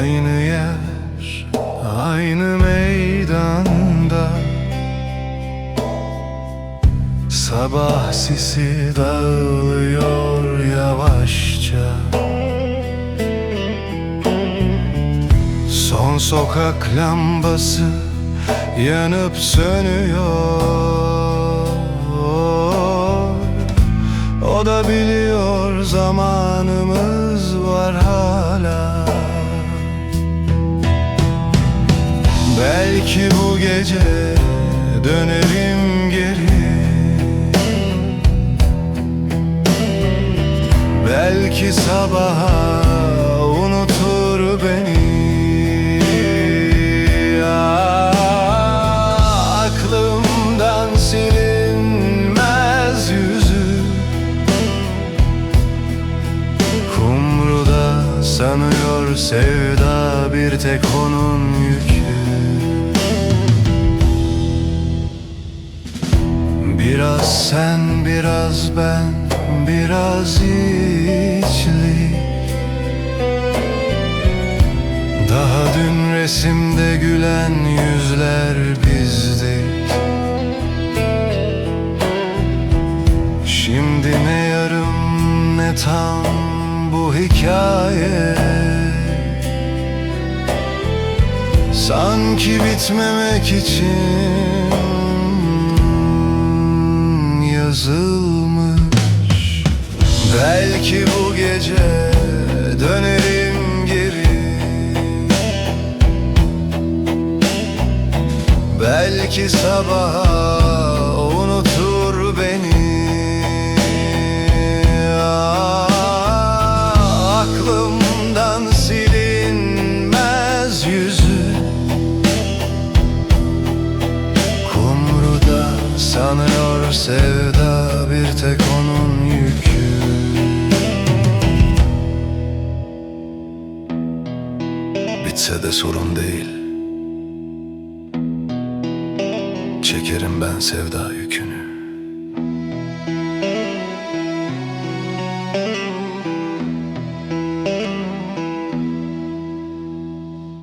Aynı yer, aynı meydanda. Sabah sisi dağılıyor yavaşça. Son sokak lambası yanıp sönüyor. O da biliyor zamanımız var hala gece dönerim geri. Belki sabaha unutur beni. Ah, Aklımdan silinmez yüzü. Kumruda sanıyor sevda bir tek onun yükü Biraz sen biraz ben biraz içli. Daha dün resimde gülen yüzler bizdik Şimdi ne yarım ne tam bu hikaye. Sanki bitmemek için yazılmış. Belki bu gece dönerim geri. Belki sabaha unutur beni. Ah, Aklımdan silinmez yüzü. Kumruda sanıyor sevda bir tek onun yükü. Bitse de sorun değil. Çekerim ben sevda yükünü